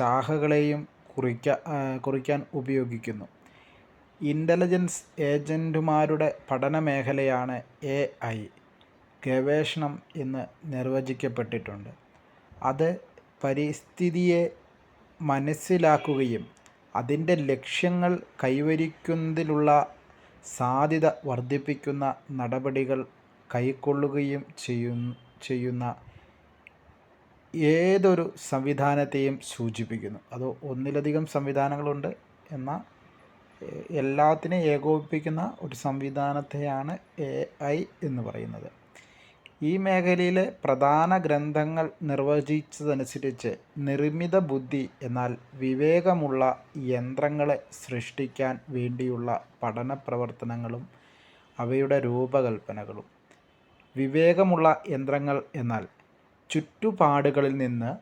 ശാഖകളെയും കുറിക്ക കുറിക്കാൻ ഉപയോഗിക്കുന്നു. ഇന്റലിജൻസ് ഏജന്റുമാരുടെ പഠനമേഖലയാണ് എ ഐ ഗവേഷണം എന്ന് നിർവചിക്കപ്പെട്ടിട്ടുണ്ട്. അത് പരിസ്ഥിതിയെ മനസ്സിലാക്കുകയും അതിന്റെ ലക്ഷ്യങ്ങൾ കൈവരിക്കുന്നതിലുള്ള സാധ്യത വർദ്ധിപ്പിക്കുന്ന നടപടികൾ കൈക്കൊള്ളുകയും ചെയ്യുന്ന ഏതൊരു സംവിധാനത്തെയും സൂചിപ്പിക്കുന്നു. അത് ഒന്നിലധികം സംവിധാനങ്ങളുണ്ട് എന്നാൽ എല്ലാത്തിനെയും ഏകോപിപ്പിക്കുന്ന ഒരു സംവിധാനത്തെയാണ് എ ഐ എന്ന് പറയുന്നത്. ഈ മേഖലയിലെ പ്രധാന ഗ്രന്ഥങ്ങൾ നിർവചിച്ചതനുസരിച്ച് നിർമ്മിത ബുദ്ധി എന്നാൽ വിവേകമുള്ള യന്ത്രങ്ങളെ സൃഷ്ടിക്കാൻ വേണ്ടിയുള്ള പഠന പ്രവർത്തനങ്ങളും അവയുടെ രൂപകൽപ്പനകളും. വിവേകമുള്ള യന്ത്രങ്ങൾ എന്നാൽ ചുറ്റുപാടുകളിൽ നിന്ന്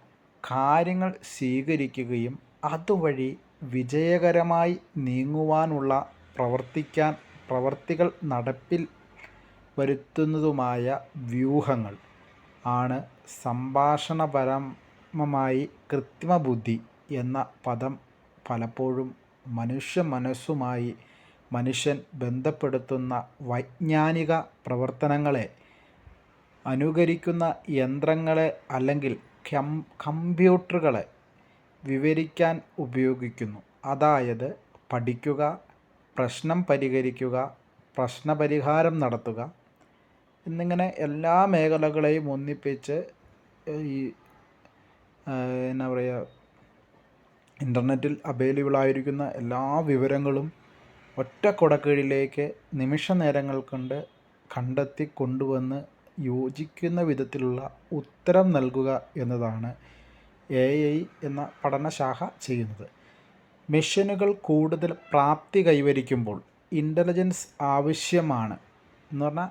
കാര്യങ്ങൾ സ്വീകരിക്കുകയും അതുവഴി വിജയകരമായി നീങ്ങുവാനുള്ള പ്രവർത്തിക്കാൻ പ്രവർത്തികൾ നടപ്പിൽ വരുത്തുന്നതുമായ വ്യൂഹങ്ങൾ ആണ് സംഭാഷണപരമായി കൃത്രിമ ബുദ്ധി എന്ന പദം പലപ്പോഴും മനുഷ്യ മനസ്സുമായി മനുഷ്യൻ ബന്ധപ്പെടുത്തുന്ന വൈജ്ഞാനിക പ്രവർത്തനങ്ങളെ അനുകരിക്കുന്ന യന്ത്രങ്ങളെ അല്ലെങ്കിൽ കമ്പ്യൂട്ടറുകളെ വിവരിക്കാൻ ഉപയോഗിക്കുന്നു. അതായത് പഠിക്കുക പ്രശ്നം പരിഹരിക്കുക പ്രശ്നപരിഹാരം നടത്തുക എന്നിങ്ങനെ എല്ലാ മേഖലകളെയും ഒന്നിപ്പിച്ച് ഈ എന്നാ പറയുക ഇന്റർനെറ്റിൽ അവൈലബിൾ ആയിരിക്കുന്ന എല്ലാ വിവരങ്ങളും ഒറ്റ കുടക്കീഴിലേക്ക് നിമിഷ നേരങ്ങൾ കൊണ്ട് കണ്ടെത്തി കൊണ്ടുവന്ന് യോജിക്കുന്ന വിധത്തിലുള്ള ഉത്തരം നൽകുക എന്നതാണ് എ ഐ എന്ന പഠനശാഖ ചെയ്യുന്നത്. മെഷീനുകൾ കൂടുതൽ പ്രാപ്തി കൈവരിക്കുമ്പോൾ ഇന്റലിജൻസ് ആവശ്യമാണ്. എന്ന് പറഞ്ഞാൽ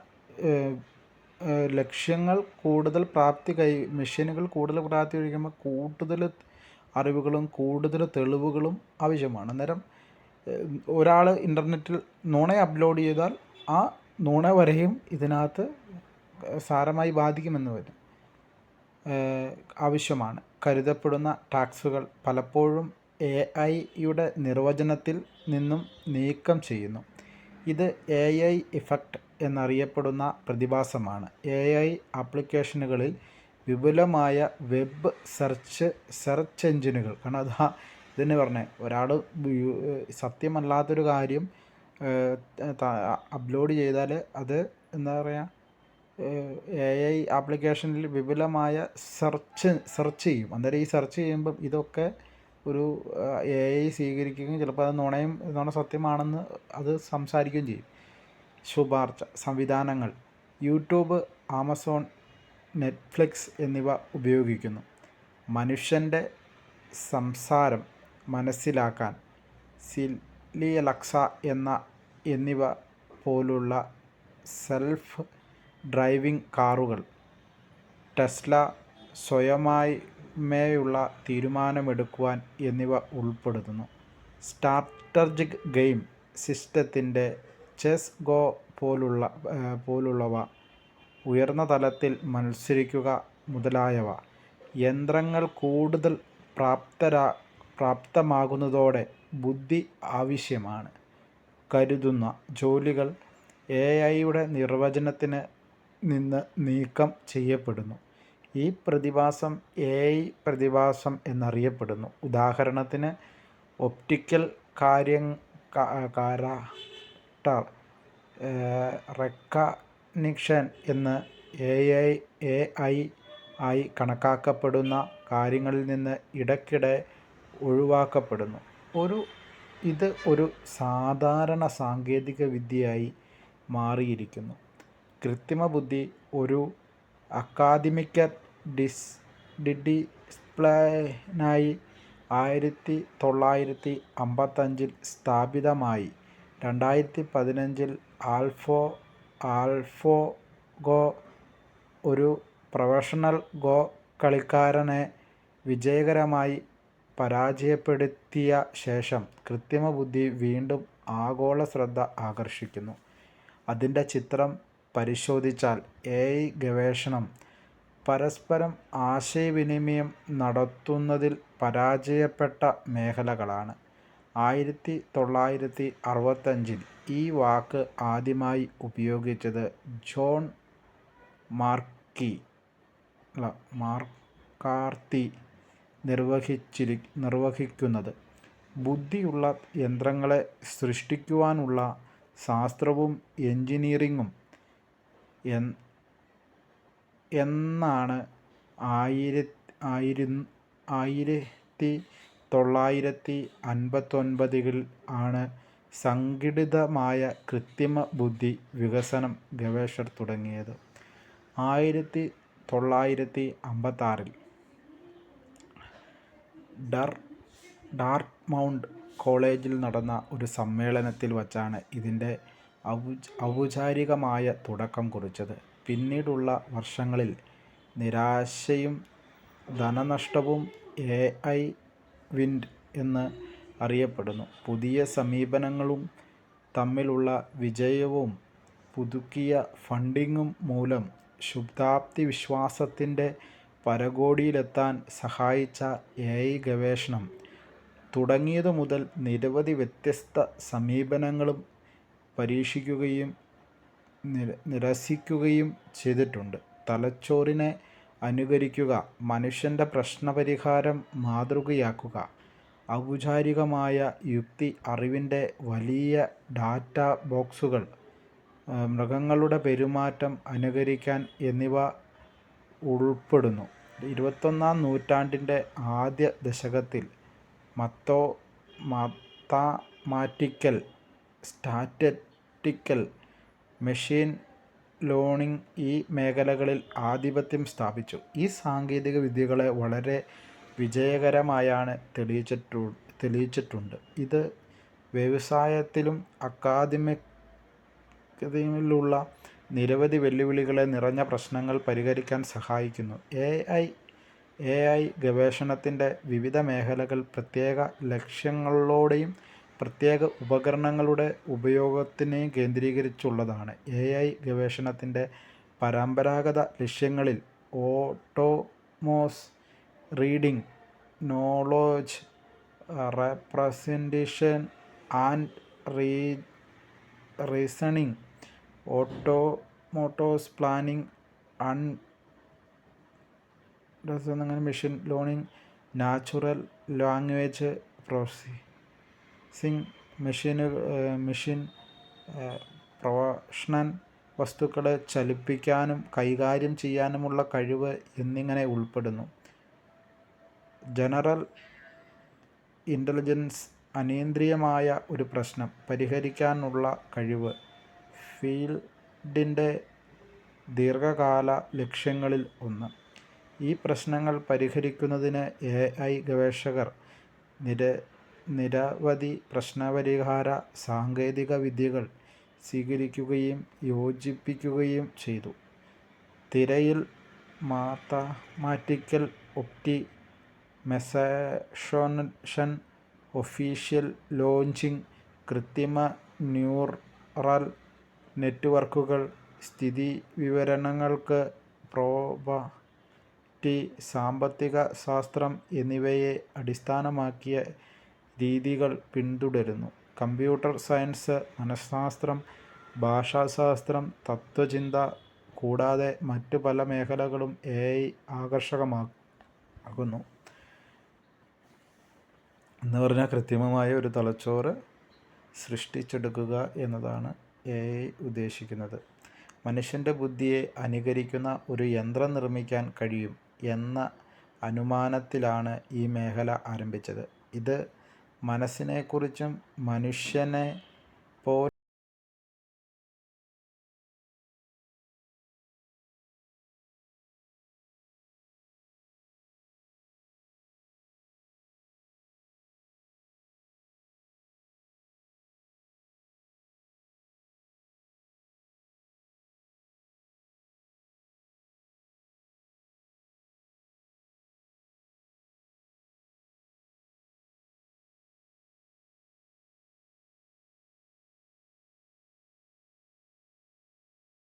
ലക്ഷ്യങ്ങൾ കൂടുതൽ പ്രാപ്തി കൈ മെഷീനുകൾ കൂടുതൽ പ്രാപ്തി കഴിക്കുമ്പോൾ കൂടുതൽ അറിവുകളും കൂടുതൽ തെളിവുകളും ആവശ്യമാണ്. അന്നേരം ഒരാൾ ഇന്റർനെറ്റിൽ നുണ അപ്ലോഡ് ചെയ്താൽ ആ നുണ വരെയും ഇതിനകത്ത് സാരമായി ബാധിക്കുമെന്ന് വരും. ആവശ്യമാണ്. കരുതപ്പെടുന്ന ടാക്സുകൾ പലപ്പോഴും എ ഐയുടെ നിർവചനത്തിൽ നിന്നും നീക്കം ചെയ്യുന്നു. ഇത് എ ഐ ഇഫക്റ്റ് എന്നറിയപ്പെടുന്ന പ്രതിഭാസമാണ്. എ ഐ ആപ്ലിക്കേഷനുകളിൽ വിപുലമായ വെബ് സെർച്ച് സെർച്ച് എഞ്ചിനുകൾ. കാരണം അതാ ഇതന്നെ പറഞ്ഞേ. ഒരാൾ സത്യമല്ലാത്തൊരു കാര്യം അപ്ലോഡ് ചെയ്താൽ അത് എന്താ പറയുക എ ഐ ആപ്ലിക്കേഷനിൽ വിപുലമായ സെർച്ച് സെർച്ച് ചെയ്യും. അന്നേരം ഈ സെർച്ച് ചെയ്യുമ്പം ഇതൊക്കെ ഒരു എ ഐ സ്വീകരിക്കുകയും ചിലപ്പോൾ അത് നുണയും നുണ സത്യമാണെന്ന് അത് സംസാരിക്കുകയും ചെയ്യും. ശുപാർശ സംവിധാനങ്ങൾ. യൂട്യൂബ് ആമസോൺ നെറ്റ്ഫ്ലിക്സ് എന്നിവ ഉപയോഗിക്കുന്നു. മനുഷ്യന്റെ സംസാരം മനസ്സിലാക്കാൻ സിലിയലക്സ എന്ന എന്നിവ പോലുള്ള സെൽഫ് ഡ്രൈവിംഗ് കാറുകൾ. ടെസ്ല സ്വയമായ്മയുള്ള തീരുമാനമെടുക്കുവാൻ എന്നിവ ഉൾപ്പെടുന്നു. സ്ട്രാറ്റജിക് ഗെയിം സിസ്റ്റത്തിന്റെ ചെസ് ഗോ പോലുള്ള പോലുള്ളവ ഉയർന്ന തലത്തിൽ മത്സരിക്കുക മുതലായവ യന്ത്രങ്ങൾ കൂടുതൽ പ്രാപ്തരാ പ്രാപ്തമാകുന്നതോടെ ബുദ്ധി ആവശ്യമാണ്. കരുതുന്ന ജോലികൾ എ ഐയുടെ നിർവചനത്തിന് നിന്ന് നീക്കം ചെയ്യപ്പെടുന്നു. ഈ പ്രതിഭാസം എ ഐ പ്രതിഭാസം എന്നറിയപ്പെടുന്നു. ഉദാഹരണത്തിന് ഒപ്റ്റിക്കൽ കാര്യം കാരാക്ടർ റെക്കനിക്ഷൻ എന്ന് എ ഐ എ ഐ ആയി കണക്കാക്കപ്പെടുന്ന കാര്യങ്ങളിൽ നിന്ന് ഇടയ്ക്കിടെ ഒഴിവാക്കപ്പെടുന്നു. ഒരു ഇത് ഒരു സാധാരണ സാങ്കേതിക വിദ്യയായി മാറിയിരിക്കുന്നു. കൃത്രിമ ബുദ്ധി ഒരു അക്കാദമിക് ഡിസ് ഡിഡിസ്പ്ലിനായി ആയിരത്തി തൊള്ളായിരത്തി അമ്പത്തഞ്ചിൽ സ്ഥാപിതമായി. രണ്ടായിരത്തി പതിനഞ്ചിൽ ആൽഫോ ആൽഫോ ഗോ ഒരു പ്രൊഫഷണൽ ഗോ കളിക്കാരനെ വിജയകരമായി പരാജയപ്പെടുത്തിയ ശേഷം കൃത്രിമ ബുദ്ധി വീണ്ടും ആഗോള ശ്രദ്ധ ആകർഷിക്കുന്നു. അതിന്റെ ചിത്രം പരിശോധിച്ചാൽ എ ഐ ഗവേഷണം പരസ്പരം ആശയവിനിമയം നടത്തുന്നതിൽ പരാജയപ്പെട്ട മേഖലകളാണ്. ആയിരത്തി തൊള്ളായിരത്തി അറുപത്തഞ്ചിൽ ഈ വാക്ക് ആദ്യമായി ഉപയോഗിച്ചത് ജോൺ മാർക്കി മാർക്കാർത്തി നിർവഹിച്ചിരി നിർവഹിക്കുന്നത് ബുദ്ധിയുള്ള യന്ത്രങ്ങളെ സൃഷ്ടിക്കുവാനുള്ള ശാസ്ത്രവും എൻജിനീയറിങ്ങും എന്നാണ്. ആയിരത്തി തൊള്ളായിരത്തി അൻപത്തൊൻപതുകളിൽ ആണ് സംഘടിതമായ കൃത്രിമ ബുദ്ധി വികസനം ഗവേഷകർ തുടങ്ങിയത്. ആയിരത്തി തൊള്ളായിരത്തി അമ്പത്താറിൽ മൗണ്ട് കോളേജിൽ നടന്ന ഒരു സമ്മേളനത്തിൽ വച്ചാണ് ഇതിന്റെ ഔപചാരികമായ തുടക്കം കുറിച്ചത്. പിന്നീടുള്ള വർഷങ്ങളിൽ നിരാശയും ധനനഷ്ടവും എ. ഐ. വിൻഡ് എന്ന് അറിയപ്പെടുന്നു. പുതിയ സമീപനങ്ങളും തമ്മിലുള്ള വിജയവും പുതുക്കിയ ഫണ്ടിങ്ങും മൂലം ശുഭാപ്തി വിശ്വാസത്തിന്റെ പരകോടിയിലെത്താൻ സഹായിച്ച എ. ഐ. ഗവേഷണം തുടങ്ങിയതു മുതൽ നിരവധി വ്യത്യസ്ത സമീപനങ്ങളും പരീക്ഷിക്കുകയും നിരസിക്കുകയും ചെയ്തിട്ടുണ്ട്. തലച്ചോറിനെ അനുകരിക്കുക, മനുഷ്യന്റെ പ്രശ്നപരിഹാരം മാതൃകയാക്കുക, ഔപചാരികമായ യുക്തി, അറിവിന്റെ വലിയ ഡാറ്റ ബോക്സുകൾ, മൃഗങ്ങളുടെ പെരുമാറ്റം അനുകരിക്കാൻ എന്നിവ ഉൾപ്പെടുന്നു. ഇരുപത്തൊന്നാം നൂറ്റാണ്ടിന്റെ ആദ്യ ദശകത്തിൽ മത്തോ mathematical mathematical statistical machine learning ഈ മേഖലകളിൽ ആധിപത്യം സ്ഥാപിച്ചു. ഈ സാങ്കേതിക വിദ്യകളെ വളരെ വിജയകരമായാണ് തെളിയിച്ചിട്ടു തെളിയിച്ചിട്ടുണ്ട്. ഇത് വ്യവസായത്തിലും അക്കാദമിക്കതയിലുള്ള നിരവധി വെല്ലുവിളികളെ നിറഞ്ഞ പ്രശ്നങ്ങൾ പരിഹരിക്കാൻ സഹായിക്കുന്നു. എ. ഐ. എ ഐ ഗവേഷണത്തിന്റെ വിവിധ മേഖലകൾ പ്രത്യേക ലക്ഷ്യങ്ങളോടെയും പ്രത്യേക ഉപകരണങ്ങളുടെ ഉപയോഗത്തിനെ കേന്ദ്രീകരിച്ചുള്ളതാണ്. എ. ഐ. ഗവേഷണത്തിന്റെ പരമ്പരാഗത ലക്ഷ്യങ്ങളിൽ ഓട്ടോമോസ് reading knowledge representation and re reasoning, ഓട്ടോമോട്ടോസ് planning and machine learning natural language processing, machine professional വസ്തുക്കളെ ചലിപ്പിക്കാനും കൈകാര്യം ചെയ്യാനുമുള്ള കഴിവ് എന്നിങ്ങനെ ഉൾപ്പെടുന്നു. ജനറൽ ഇന്റലിജൻസ് അനിയന്ത്രിയമായ ഒരു പ്രശ്നം പരിഹരിക്കാനുള്ള കഴിവ് ഫീൽഡിന്റെ ദീർഘകാല ലക്ഷ്യങ്ങളിൽ ഒന്ന്. ഈ പ്രശ്നങ്ങൾ പരിഹരിക്കുന്നതിന് എ. ഐ. ഗവേഷകർ നിരവധി പ്രശ്നപരിഹാര സാങ്കേതിക വിദ്യകൾ സ്വീകരിക്കുകയും യോജിപ്പിക്കുകയും ചെയ്തു. തിരയിൽ mathematical opti optimization, official launching, കൃത്രിമ ന്യൂറൽ നെറ്റ്വർക്കുകൾ, സ്ഥിതി വിവരണങ്ങൾക്ക് സ്ഥിതിവിവരക്കണക്ക്, സാമ്പത്തിക ശാസ്ത്രം എന്നിവയെ അടിസ്ഥാനമാക്കിയ രീതികൾ പിന്തുടരുന്നു. കമ്പ്യൂട്ടർ സയൻസ്, മനഃശാസ്ത്രം, ഭാഷാശാസ്ത്രം, തത്വചിന്ത കൂടാതെ മറ്റു പല മേഖലകളും എ. ഐ. ആകർഷകമാക്കുന്നു. കൃത്രിമമായ ഒരു തലച്ചോറ് സൃഷ്ടിച്ചെടുക്കുക എന്നതാണ് എ. ഐ. ഉദ്ദേശിക്കുന്നത്. മനുഷ്യന്റെ ബുദ്ധിയെ അനുകരിക്കുന്ന ഒരു യന്ത്രം നിർമ്മിക്കാൻ കഴിയും എന്ന അനുമാനത്തിലാണ് ഈ മേഖല ആരംഭിച്ചത്. ഇത് മനസ്സിനെക്കുറിച്ചും മനുഷ്യനെ